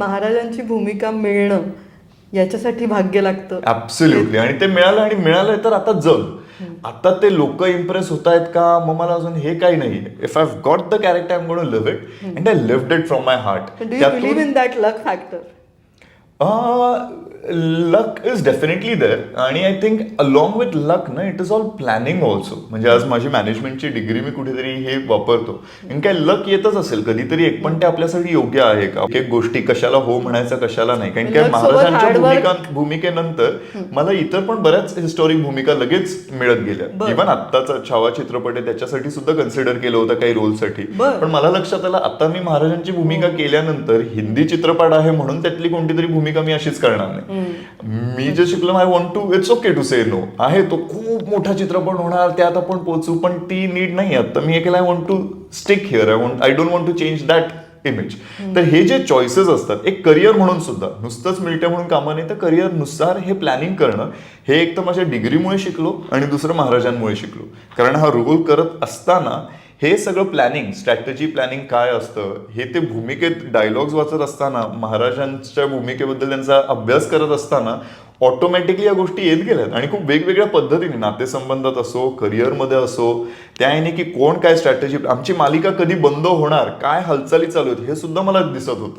महाराजांची भूमिका मिळणं याच्यासाठी भाग्य लागतं. ऍब्सोल्युटली आणि ते मिळालं आणि मिळालंय तर आता जग. आता ते लोक इम्प्रेस होत आहेत का? मग मला अजून हे काही नाही. If I got the character I gonna live it and I lived it from my heart do you believe in that luck factor luck is definitely there आणि I think along with luck ना it is all planning also म्हणजे आज माझी मॅनेजमेंटची degree मी कुठेतरी हे वापरतो. आणि काय लक येतच असेल कधीतरी एक पण ते आपल्यासाठी योग्य आहे का? एक गोष्टी कशाला हो म्हणायचं कशाला नाही. कारण काय महाराजांच्या भूमिका भूमिकेनंतर मला इतर पण बऱ्याच हिस्टॉरिक भूमिका लगेच मिळत गेल्या. इव्हन आत्ताचा छावा चित्रपट आहे त्याच्यासाठी सुद्धा कन्सिडर केलं होतं काही रोलसाठी. पण मला लक्षात आलं आता मी महाराजांची भूमिका केल्यानंतर हिंदी चित्रपट आहे म्हणून त्यातली कोणती तरी भूमिका मी अशीच करणार नाही. मी जे शिकलो I want to it's okay to say no आहे तो खूप मोठा चित्रपट होणार त्यात आपण पोहोचू पण ती नीड नाही आता मी I want to stick here I want I don't want to change that image तर हे जे चॉईसेस असतात एक करिअर म्हणून सुद्धा नुसतंच मिळते म्हणून कामा नाही तर करिअरनुसार हे प्लॅनिंग करणं हे एक तर माझ्या डिग्रीमुळे शिकलो आणि दुसरं महाराजांमुळे शिकलो. कारण हा रोल करत असताना हे सगळं प्लॅनिंग स्ट्रॅटेजी प्लॅनिंग काय असतं हे ते भूमिकेत डायलॉग्स वाचत असताना महाराजांच्या भूमिकेबद्दल त्यांचा अभ्यास करत असताना ऑटोमॅटिकली या गोष्टी येत गेल्यात. आणि खूप वेगवेगळ्या पद्धतीने नातेसंबंधात असो करिअरमध्ये असो त्या याने की कोण काय स्ट्रॅटेजी आमची मालिका कधी बंद होणार काय हालचाली चालू आहेत हे सुद्धा मला दिसत होतं.